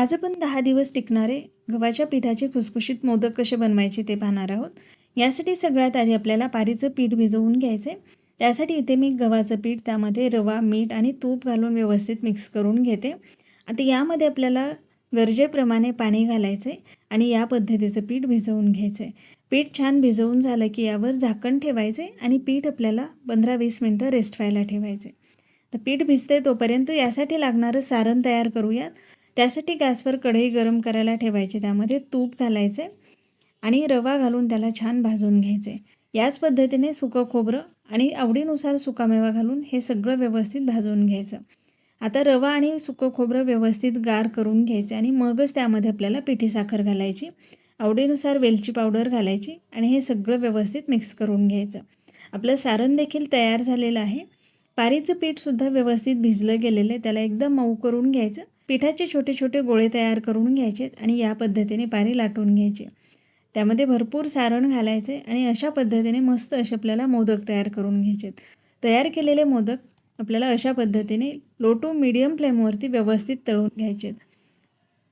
आज आपण दहा दिवस टिकणारे गव्हाच्या पिठाचे खुसखुशीत मोदक कसे बनवायचे ते पाहणार आहोत. यासाठी सगळ्यात आधी आपल्याला पारीचं पीठ भिजवून घ्यायचं आहे त्यासाठी इथे मी गव्हाचं पीठ त्यामध्ये रवा मीठ आणि तूप घालून व्यवस्थित मिक्स करून घेते. आता यामध्ये आपल्याला गरजेप्रमाणे पाणी घालायचं आहे आणि या पद्धतीचं पीठ भिजवून घ्यायचं आहे पीठ छान भिजवून झालं की यावर झाकण ठेवायचं आहे आणि पीठ आपल्याला पंधरा वीस मिनटं रेस्ट व्हायला ठेवायचं आहे तर पीठ भिजते तोपर्यंत यासाठी लागणारं सारण तयार करूयात. त्यासाठी गॅसवर कढई गरम करायला ठेवायची. त्यामध्ये तूप घालायचे आणि रवा घालून त्याला छान भाजून घ्यायचे. याच पद्धतीने सुकं खोबरं आणि आवडीनुसार सुकामेवा घालून हे सगळं व्यवस्थित भाजून घ्यायचं. आता रवा आणि सुकं खोबरं व्यवस्थित गार करून घ्यायचे आणि मगच त्यामध्ये आपल्याला पिठी साखर घालायची आवडीनुसार वेलची पावडर घालायची आणि हे सगळं व्यवस्थित मिक्स करून घ्यायचं. आपलं सारण देखील तयार झालेलं आहे. पारीचं पीठसुद्धा व्यवस्थित भिजलं गेलेलं आहे. त्याला एकदम मऊ करून घ्यायचं. पिठाचे छोटे छोटे गोळे तयार करून घ्यायचे आणि या पद्धतीने पारी लाटून घ्यायचे. त्यामध्ये भरपूर सारण घालायचे आणि अशा पद्धतीने मस्त असे आपल्याला मोदक तयार करून घ्यायचे. तयार केलेले मोदक आपल्याला अशा पद्धतीने लो टू मिडियम फ्लेमवरती व्यवस्थित तळून घ्यायचे.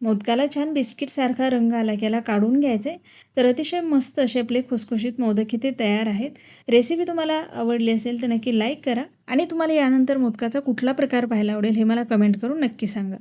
मोदकाला छान बिस्किटसारखा रंग आला की याला काढून घ्यायचे. तर अतिशय मस्त असे आपले खुसखुशीत मोदक इथे तयार आहेत. रेसिपी तुम्हाला आवडली असेल तर नक्की लाईक करा आणि तुम्हाला यानंतर मोदकाचा कुठला प्रकार पाहायला आवडेल हे मला कमेंट करून नक्की सांगा.